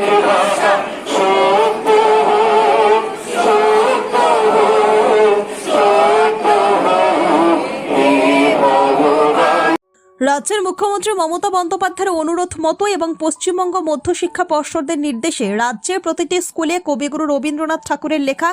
Stop. রাজ্যের মুখ্যমন্ত্রী মমতা বন্দ্যোপাধ্যায়ের অনুরোধ মতো এবং পশ্চিমবঙ্গ মধ্যশিক্ষা পর্ষদের নির্দেশে রাজ্যের প্রতিটি স্কুলে কবিগুরু রবীন্দ্রনাথ ঠাকুরের লেখা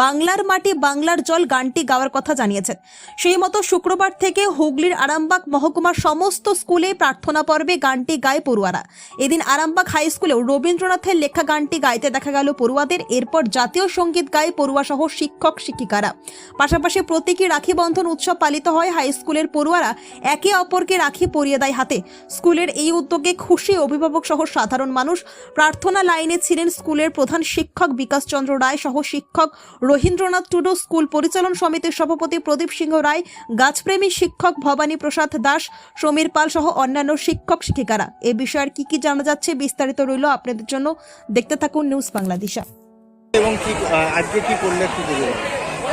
বাংলার মাটি, বাংলার জল গানটি গাওয়ার কথা জানিয়েছেন। সেই মতো শুক্রবার থেকে হুগলির আরামবাগ মহকুমার সমস্ত স্কুলে প্রার্থনা পর্বে গানটি গায় পড়ুয়ারা। এদিন আরামবাগ হাই স্কুলেও রবীন্দ্রনাথের লেখা গানটি গাইতে দেখা গেল পড়ুয়াদের। এরপর জাতীয় সংগীত গায় পড়ুয়া সহ শিক্ষক, শিক্ষিকারা। পাশাপাশি প্রতীকী রাখি বন্ধন উৎসব পালিত হয় হাই স্কুলের পড়ুয়ারা। একে অপরকে রাখি পরিয়ে দেয় হাতে। স্কুলের এই উদ্যোগে খুশি অভিভাবক সহ সাধারণ মানুষ প্রার্থনা লাইনে ছিলেন স্কুলের প্রধান শিক্ষক বিকাশ চন্দ্র রায় সহ শিক্ষক রবীন্দ্রনাথ টুডু স্কুল পরিচালন সমিতির সভাপতি প্রদীপ সিংহ রায় গাছপ্রেমী শিক্ষক ভবানী প্রসাদ দাস সমীর পাল সহ অন্যান্য শিক্ষক শিক্ষিকারা। এ বিষয়ে কি কি জানা যাচ্ছে বিস্তারিত রইল আপনাদের জন্য। দেখতে থাকুন নিউজ বাংলাদেশা। এবং কি আজকে কি করলে একটু বলুন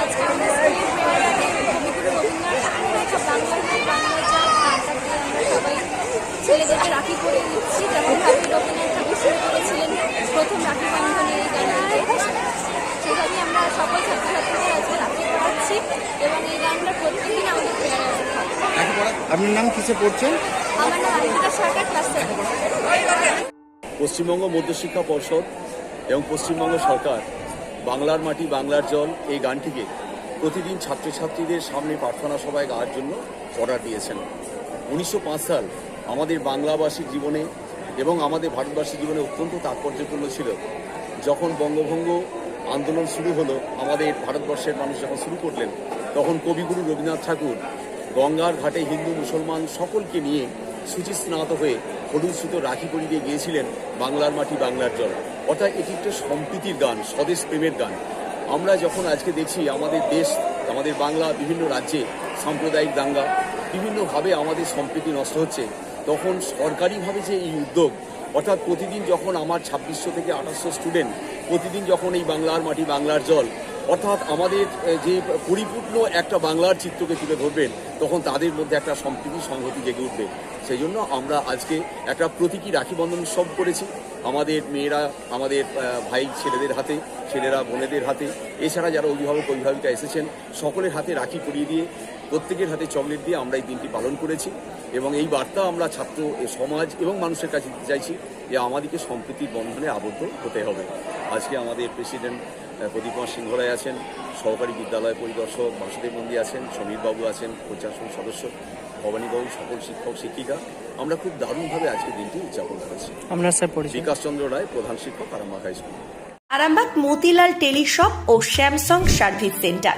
আজকে আমরা স্কুলের মেয়েরা দেখে কবিগুরু রবীন্দ্রনাথ ঠাকুরের গানটা দিয়ে আমরা সবাই ছেলেদেরকে রাখি পরিয়ে দিচ্ছি যেমনভাবে রবীন্দ্রনাথ ঠাকুর শুরু করেছিলেন প্রথম রাখি বন্ধনে এই গানটিকে সেভাবেই আমরা সকল ছাত্রছাত্রীদের আজকে রাখি পড়াচ্ছি এবং এই গানটা প্রত্যেকদিন আমাদের প্রেয়ারে আপনার নাম কিসে পড়ছেন? আমার নাম আঙ্কিতা সরকার ক্লাস পশ্চিমবঙ্গ মধ্যশিক্ষা পর্ষদ এবং পশ্চিমবঙ্গ সরকার বাংলার মাটি বাংলার জল এই গানটিকে প্রতিদিন ছাত্রছাত্রীদের সামনে প্রার্থনা সভায় গাওয়ার জন্য অর্ডার দিয়েছেন। উনিশশো পাঁচ সাল আমাদের বাংলাভাষীর জীবনে এবং আমাদের ভারতবাসীর জীবনে অত্যন্ত তাৎপর্যপূর্ণ ছিল। যখন বঙ্গভঙ্গ আন্দোলন শুরু হলো, আমাদের ভারতবর্ষের মানুষ যখন শুরু করলেন, তখন কবিগুরু রবীন্দ্রনাথ ঠাকুর গঙ্গার ঘাটে হিন্দু মুসলমান সকলকে নিয়ে সুচিস্নাত হয়ে হলুদ সুতো রাখি পরিয়ে গিয়েছিলেন বাংলার মাটি, বাংলার জল। অর্থাৎ এটি একটা সম্প্রীতির গান, স্বদেশ প্রেমের গান। আমরা যখন আজকে দেখছি, আমাদের দেশ, আমাদের বাংলা, বিভিন্ন রাজ্যে সাম্প্রদায়িক দাঙ্গা বিভিন্নভাবে আমাদের সম্প্রীতি নষ্ট হচ্ছে, তখন সরকারিভাবে যে এই উদ্যোগ, অর্থাৎ প্রতিদিন যখন আমার ছাব্বিশশো থেকে আঠাশশো স্টুডেন্ট প্রতিদিন যখন এই বাংলার মাটি, বাংলার জল, অর্থাৎ আমাদের যে পরিপূর্ণ একটা বাংলার চিত্রকে তুলে ধরবেন, তখন তাদের মধ্যে একটা সম্প্রীতি সংহতি জেগে উঠবে। সেই জন্য আমরা আজকে একটা প্রতীকী রাখি বন্ধন উৎসব করেছি। আমাদের মেয়েরা, আমাদের ভাই ছেলেদের হাতে, ছেলেরা বোনেদের হাতে, এছাড়া যারা অভিভাবক, অভিভাবিকা এসেছেন, সকলের হাতে রাখি পরিয়ে দিয়ে প্রত্যেকের হাতে চকলেট দিয়ে আমরা এই দিনটি পালন করেছি এবং এই বার্তা আমরা ছাত্র সমাজ এবং মানুষের কাছে দিতে চাইছি যে আমাদেরকে সম্প্রীতির বন্ধনে আবদ্ধ হতে হবে। আজকে আমাদের প্রেসিডেন্ট প্রদীপ কুমার সিংহ রায় আছেন সহকারী বিদ্যালয় পরিদর্শক বাসুদেব নন্দী আছেন সমীরবাবু আছেন প্রশাসন সদস্য ভবানীবাবু সকল শিক্ষক শিক্ষিকা। আমরা খুব দারুণভাবে আজকে দিনটি উদযাপন করেছি। আপনার স্যার বিকাশ চন্দ্র রায় প্রধান শিক্ষক Arambagh high school. Arambagh Motilal teleshop ও স্যামসাং সার্ভিস সেন্টার।